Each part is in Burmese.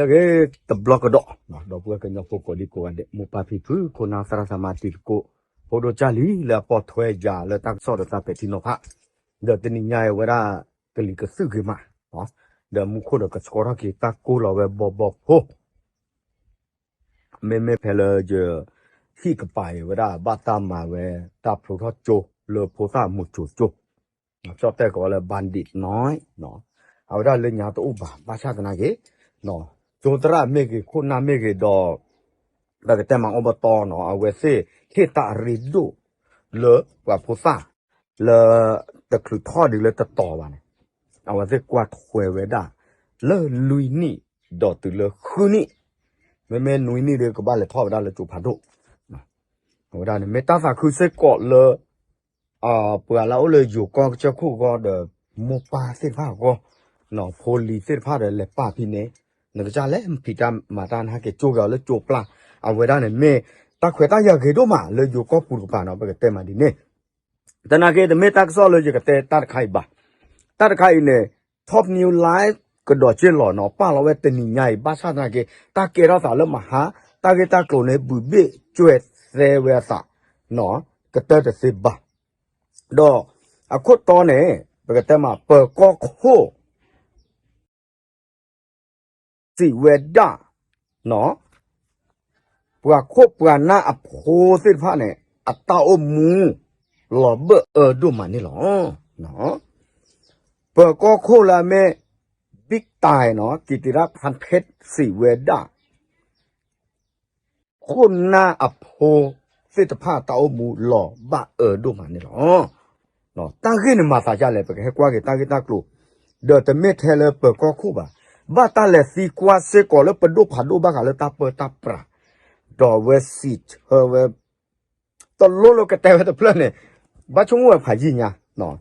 le ge the block do no do pu ke nyo ko di ko ande mu pa phi phu ko na sara sama ti ko ho do cha li le po thwe ja le tak so do ta pe ti no pha de ti ni nya ye wa ra ke li ke su ke ma no de mu ko do ke sko ra ki ta ko lo we bo bo ho me me pe le je hi ke pa ye wa ra ba ta ma we ta pro tho jo le po sa mu jo jo ကြောက်တဲ့ကောလဲဘန်ဒစ်နော်နော်အဝရလေညာတော့ဘာဘာသာတနာကေနော် ကျိုတရမေကေခုနာမေကေတော့ဒါကတမန်အဘတော်နော်အဝဲစေခေတာရီဒိုလေဝါပိုစာလေတကလူထော်ဒီလေတတော်ပါနေအဝဲစေကွာထွေဝဲဒါလေလူနီတော့တူလေခုနီမဲမဲနွီနီလေကဘာလေထော်ဒါလေကျူဖာတို့နော်ဟိုဒါနေမေတာစာခုစေကောလေ à bữa lão lời dù con cho khu go de mo pa se pha go no poli se pha de le pa pi ne no ja le pi ta ma ta na ke chu ga le chu pla a we da ne me ta khwe ta ya ge do ma le dù ko pu pa no ba ke te ma di ne ta na ke de me ta so le ju ke te ta khai ba ta khai ne top new live ကတော်ချေလော်နော်ပါလောဝဲတနီညိုင်ဘာသာနာကေတာကေရောသာလမဟာတာကေတာကလုံးနေဘူပိကျွဲရဲဝဲသာနော်ကတဲ့တဲ့စေဘာတော့အခုတော့နေဘယ်ကတမပကော 那个家嘞，皮家马丹还给做搞了做不啦？啊，为啥呢？没，他快他要给多嘛，了有搞不如办了，不给带嘛的呢？但那个的没他少了就给带，他开吧，他开呢，Top New Life 个多钱了呢？办了为等你伢把啥那个，他给了啥了嘛哈？他给他搞呢不必做三万啥，喏，个带的是吧？到啊，可到呢，不给带嘛，不搞好。 สิเวดาเนาะปวโคปวน้าอโพสิพะเนี่ยอัตตาอมูหลบเบเออดูมันนี่หรอเนาะเปิดก็โคละเม่บิ๊กตายเนาะกิติรักพันเพชรสิเวดาคนหน้าอโพสิทธภาตาอมูหลบะเออดูมันนี่หรอเนาะตั้งขึ้นมาตาจาเลยไปให้กว่าเกตั้งขึ้นตั้งกลุ่เดอแต่เมทเทเลเปิดก็คู่บ่ ဘာတလဲစီကွာစေကောလပဒုဖာဒုဘာကလတာပတာပရာဒေါ်ဝဲစီချဟဝဲတလောလကတဲဝဲတပလနဲ့ဘာချုံဝဲဖာကြီးညာနော်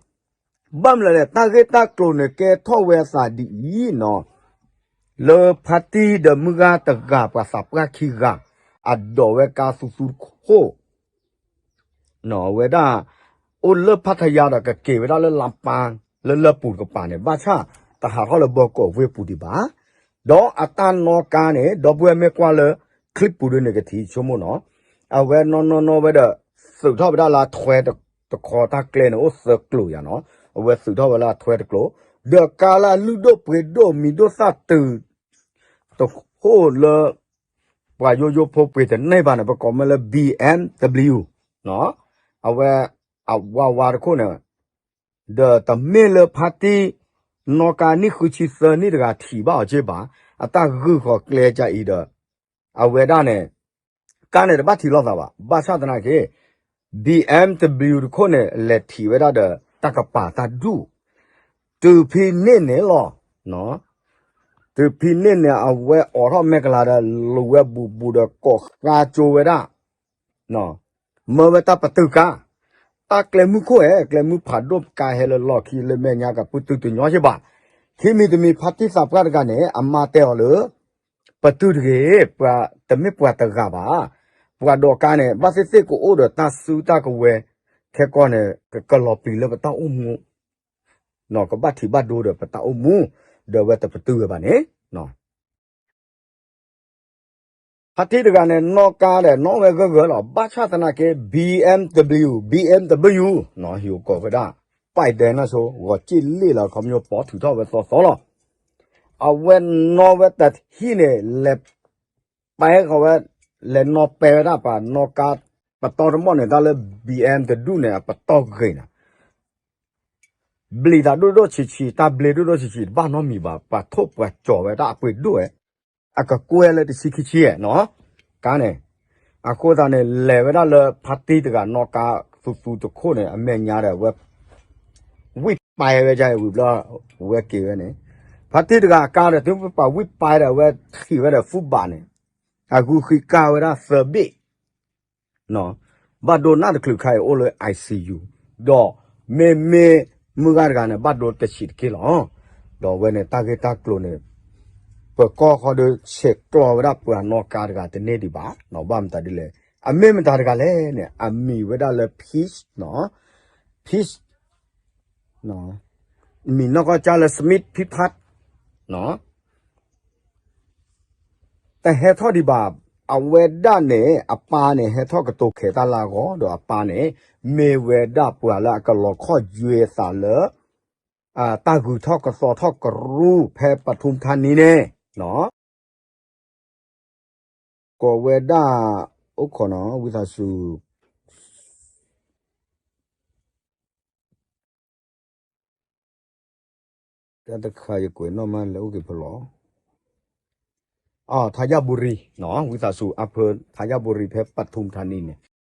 ဘမ်လဲတာဂေတာကလိုနေကဲထောဝဲစာဒီဤနော်လေဖာတီဒမဂါတဂါပါစပရာခိဂါအဒေါ်ဝဲကာဆူဆူခိုနော်ဝဲတာအိုလဖတ်ထရတာကကေဝဲတာလလမ်ပန်းလလပူကပန်းနဲ့ဘာချာ တဟာဟောလဘောကိုဝေပူဒီပါဒေါ်အတန်နောကာနေဒေါ်ပွဲမေကွာလခလစ်ပူဒိုနေကတိချုံမနောအဝဲနောနောနောဝဲဒစုထောပဒလာထွဲတခေါ်တာကလဲနောစကလိုရနောအဝဲစုထောပလာထွဲတကလိုဒေါ်ကာလာလူဒိုပွေဒိုမီဒိုသတ်တူတခိုလပွာယိုယိုဖိုပွေတဲ့နေပါနေပကောမလ BMW နော်အဝဲအဝါဝါတခုနေဒေါ်တမေလဖာတီ နောကာနိခုချီသနိတကထီပါချေပါအတခုခေါ်ကလဲကြဤတော့အဝေဒနဲ့ကာနဲ့ဘာထီလောက်တာပါဘာသဒနာကေ BMW ခုနဲ့လက်ထီဝဲတာတကပါတာဒူတူဖိနေနေလောနော်တူဖိနေနေအဝဲအော်ရမက်ကလာတဲ့လူဝဲဘူဘူတော့ကောကာချိုဝဲတာနော်မဝဲတာပတုကား ပါပွားတော့ကနေဘာစစ်စစ်ကိုအိုဒတဆူတကဝဲခဲကောနေကလော်ပီလပတောအမှုနော်ကပတ်တိဘတ်ဒိုဒပတောအမှုဒဝဲတပတုရပါနေနော်ဟာတိတက နေနော်ကားတဲ့နော်ဝဲကကလောဘာချသနာကေ BMW BMW နော်ဟီကိုကဒါပိုက်တယ်နော်ဆိုဝကြည့်လေလာခမျိုးပေါ်ထူတော့ဝဲသောသောလောအဝဲနော်ဝဲတတ်ဟိနေလက်ပိုင်ကဝဲလက်နော်ပယ်ရပါနော်ကားပတော်မောနေတာလေ BMW နဲ့ပတော်ခိနာဘလီဒါဒိုဒိုချီချီတာဘလီဒိုဒိုချီချီဘာနော်မီပါပါထုတ်ပွားကြော်ဝဲတာအပွေတို့ အကကွဲလေတစီခချီရဲ့နော်ကားနေအခုသာနေလေဝဒလဖတ်တီတကနော်ကာဖူဖူတခိုနေအမေညာတဲ့ဝက်ဝစ်ပိုင်ရကြဝီဘလာဝက်ကေနေဖတ်တီတကကားတဲ့သူပဝစ်ပိုင်တဲ့ဝက်ခီဝဲတဲ့ဖူဘာနေအခုခိကာဝရဆဘီနော်ဘတ်ဒိုနာတကလခိုင်အိုလို ICU တော့မေမေမူကားကနေဘတ်ဒိုတချီကေလောတော့ဝဲနေတာဂက်တာကလိုနေ ပကောခေါ်တဲ့ချက်တော်ရပနောကာကတနေဒီပါနော်ဘာမတဒီလေအမေမတာကလည်းနဲ့အမီဝဒလေ peace နော် peace နော်မီနောကချာလစမစ်ဖိဖတ်နော် แต่เฮทอดีบาအဝေဒနဲ့အပါနဲ့ဟဲထော့ကတုခေတလာကောတော့အပါနဲ့မေဝေဒပွာလာကလောခော့ကျွေစာလအာတာဂူထော့ကစောထော့ကရူဖဲပထုမဌာနီနဲ့နော်ကိုဝေဒဥခနောဝိသစုတတခါရကိုနော်မလောကေဖလော อ๋อทายาบุรีเนาะวิสาสุอำเภอทายาบุรีเพชรปทุมธานีเนี่ย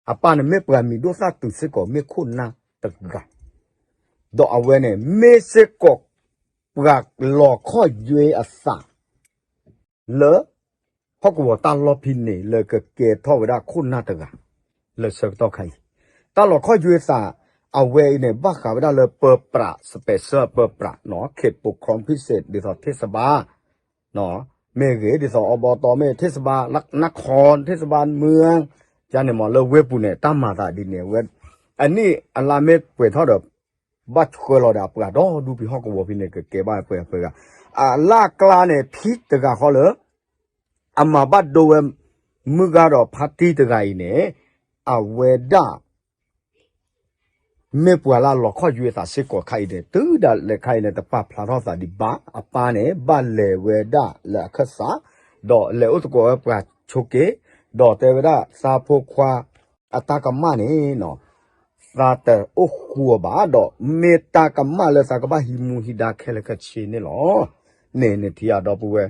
อปานเมปรามีโดซาตุสิกอเมคุณนาตะกะดอกเอาไว้เนี่ยเมเสกอกปรากหลอกข้อเยอสาเลอพอกว่าตาลอพินเนี่ยเลยก็เกทอ le hok wo ta lo pin ni le ke ke tho da khun na ta le se to khai ta lo kho ju sa a we ne ba kha da le per pra special per pra เว้เนาะเขตปกครองพิเศษดิสอเทศบาลเนาะเมเกดิสออบตเมเทศบาลนครเทศบาลเมืองจันเนี่ยมอเลเวปูเนี่ยตั้มมาตาดินเนี่ยเวอันนี้อัลลาเมกเวทอดบัดเคยเราดับกระดอดูพี่ฮอกกบพี่เนี่ยเกบ้าเปิดอกเปลือก အာလာကလာနဲ့ဖိတကခေါ်လအမဘတ်ဒိုဝဲမြကတော့ဖတ်တီတကကြီးနဲ့အဝေဒမေပွာလာလခေါ်ယူတာစေကောခိုင်တဲ့တူဒါလေခိုင်နဲ့တပဖလာတော့သာဒီဘာအပားနဲ့ဘလေဝေဒလာခဆာဒေါ်လေဥတကောပွာချိုကေဒေါ်တေဝဒစာဖို့ခွာအတကမနေနော်သာတအိုခုဘာဒေါ်မေတာကမလဲစကဘာဟီမူဟီဒါခဲလကချီနေလော နေနေတီယာတော့ပူဝဲ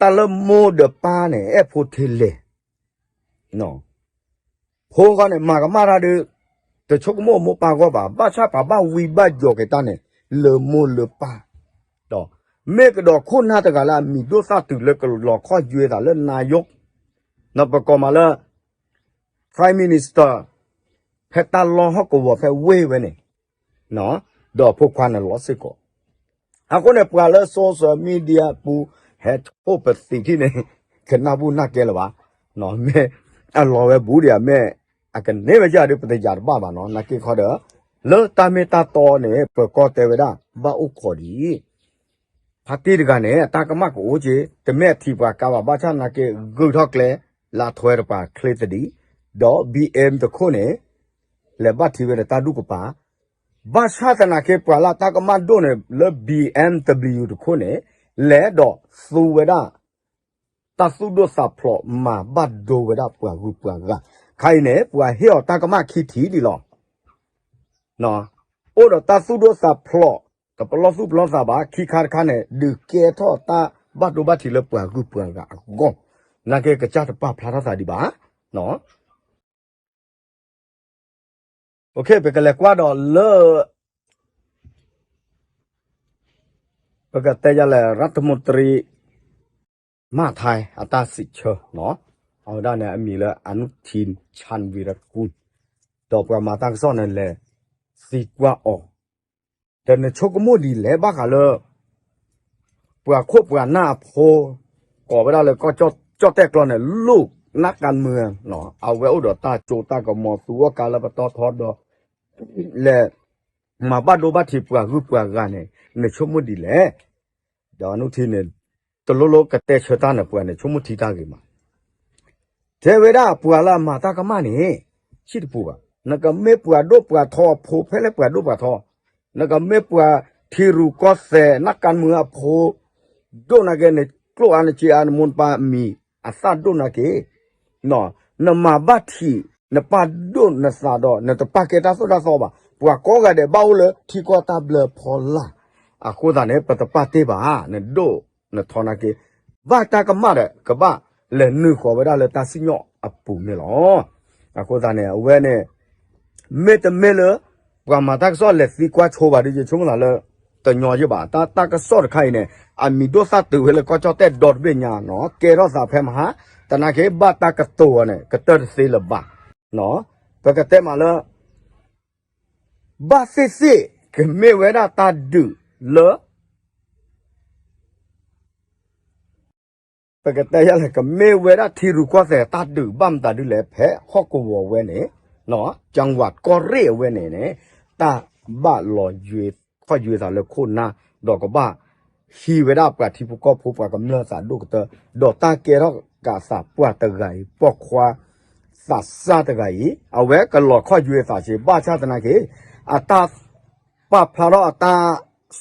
တလမိုးဒပါနဲ့အဖို့ထေလေနော်ဖိုးကနဲ့မာကမာရာတဲ့တချုကမို့မပါကောပါဘာချပါဘာဝီဘတ်ကြောကေတနဲ့လေမိုးလေပါတော့မေကတော့ခုနာတကလာမီဒိုစာတူလကလောခေါ်ကျွေးတာလဲနာယုတ်နပကောမလာ prime minister ဖက်တလောဟကောဖဲဝေးဝဲနေနော်တော့ဖုတ်ခွာနလောစစ်ကော အခုနဲ့ပွာလဲ social media ပူ head hope စီတိနေခဏဘူးနာကဲလပါနော်မဲအလောပဲဘူးရမဲအကနေမကြတဲ့ပတိကြပါပါနော်နာကေခေါ်တော့လောတာမေတာတော်နေပကောတေဝဒဘာဥခေါ်ဒီဖတ်တိတကနေတာကမကိုဂျေတမဲတီပါကဘာဘာချနာကေဂုထောက်ကလေလာထွဲရပါခလစ်တီဒေါ် BM တခုနေလေဘတ်တီဝဲတာဒုကပါ ဘာသာတနာကေပလာတာကမဒိုနေလေ BMW တခုနေလဲတော့သူဝဒတသုဒသဖလောမာဘတ်ဒိုဝဒပွားဂူပွားကခိုင်နေပွားဟေောတာကမခိတီဒီလောနော်အိုတော့တသုဒသဖလောကပလောစုပလောစာပါခိခါခါနဲ့ဒီကေထောတာဘတ်ဒိုဘတ်တီလပွားဂူပွားကအကောနာကေကကြတပဖလာသာဒီပါနော် โอเคไปกันเลยกว่าดอเลปกติจะเลยรัฐมนตรีมาไทยอาตาสิเชเนาะเอาด้านเนี่ยมีเลยอนุทินชันวีรกุลตอบกับมาตั้งซ่อนนั่นแหละสิกว่าออกแต่ในชกโมดีแหละบ้ากันเลยเปลือกควบเปลือกหน้าโพก่อไปได้เลยก็จอดจอดแตกกลอนเนี่ยลูกนักการเมืองเนาะเอาไว้อุดตาโจตากับหมอตัวการละปตอทอดดอ လေမဘတ်ဒိုဘတ်တီပွားဂူပွားကနေနေချုံမဒီလေဒါနုထင်းနေတလောလောကတဲ့ချတာနေပွားနေချုံမတီတာကြီးမှာဒေဝဒပွာလာမာတာကမနေရှိတပူပါနကမေပွာဒိုပွာထောဖိုဖဲလေပွာဒိုပွာထောနကမေပွာထီရူကောဆေနကန်မူအဖိုဒိုနာကေနေကလောအန်ချီအန်မွန်ပါမီအသဒိုနာကေနော်နမဘတ်တီ နပါဒိုနစာတော့နတပကေတာဆိုတာဆိုပါပွာကောကတဲ့ဘောလေထီကောတာဘလဖောလာအခုဒါနဲ့ပတပတေးပါနဒိုနထောနာကေဘာတာကမတဲ့ကဘာလေနုခေါ်ဝဒါလေတာစီညောအပူမေလောအခုဒါနဲ့အဝဲနဲ့မေတမေလပကမာတက်စောလက်စီကွာချိုးပါဒီချုံလာလေတညောရပါတာတာကစောခိုင်နေအမီဒိုသတ်တူဟလေကောချတဲ့ဒေါ်ဘညာနော်ကေရောစာဖဲမဟာတနာကေဘတာကတောနဲ့ကတတ်စီလဘာ နော်ပကတဲ့မှာလားဘာစစ်စစ်ကမေဝရတာဒူလောပကတဲ့ရလေကမေဝရထီရူကောစေတာဒူဘမ်တာဒူလေဖဲဟော့ကောဝဝဲနေနော်จังหวัดกอเรဝဲနေနေတာဘလောရွေခွရွေတာလေခုနာတော့ကဘာဟ ဟီဝဒပတိပကောဖိုပကမလစာဒုကတဒေါ်တာကေရောကာစာပွားတဂိုင်ပော့ခွာ စာစာတဂိုင်အဝဲကလောခွရွေစာချေဘာချတနာကေအတာပဖလာအတာ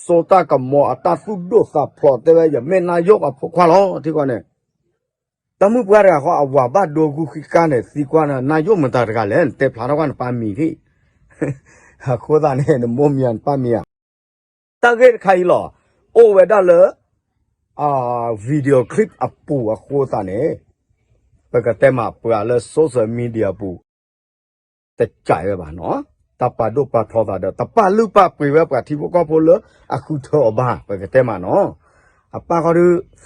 ဆိုတာကမောအတာစုဒိုစာဖလောတေဝရမေနာယောကဖခွာလောတိကောနေတမှုပွားရဟောအဝါဘဒိုဂုခိကနဲ့စီကွာနာနာယောမတာတကလည်းတေဖလာတော့ကပါမီခိဟာခိုးတာနဲ့မောမြန်ပါမီယတကယ်ခိုင်လောအိုဝဲဒါလေအာဗီဒီယိုကလစ်အပူအခိုးတာနဲ့ ပကတဲ့မှာပွာလေဆိုရှယ်မီဒီယာပူတက်ကြိုင်ပဲပါနော်တပဒုပထောတာတပလူပပွေပဲပါတီဘကပိုလအခုထောဘာပကတဲ့မှာနော်အပကရ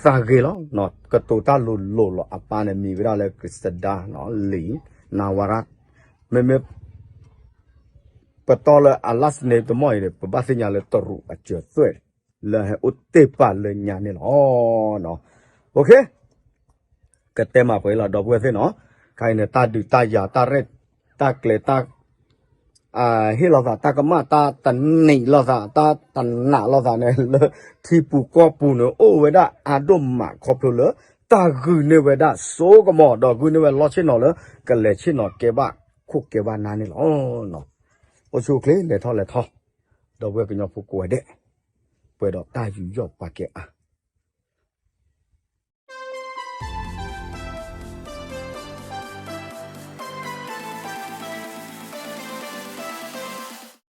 စာဂေလောနော်ကတူတာလူလိုလောအပနဲ့မီဝရလေခရစ်စတာနော်လီနာဝရမေမေပတော်လအလတ်နေတမော်ရပပစညာလေတရူအကျွတ်ဆွဲလေဟဥတေပါလေညာနေလောနော်โอเค ကတဲ့မှာပွဲလာတော့ပွဲစေနော်ခိုင်နေတာဒူတာယာတာရက်တာကလေတာ อ่าเฮลอซาตากะมะตาตันนี่ลอซาตาตันนะลอซาเนเลทีปูก็ปูเนโอเวดาอาดมมะขอพลเลตากุเนเวดาโซกะมอดอกุเนเวลอชินอเลกะเลชินอเกบะคุกเกบะนานี่ลอเนาะโอชูเคเลทอเลทอดอเวกญอฟูกวยเดป่วยดอ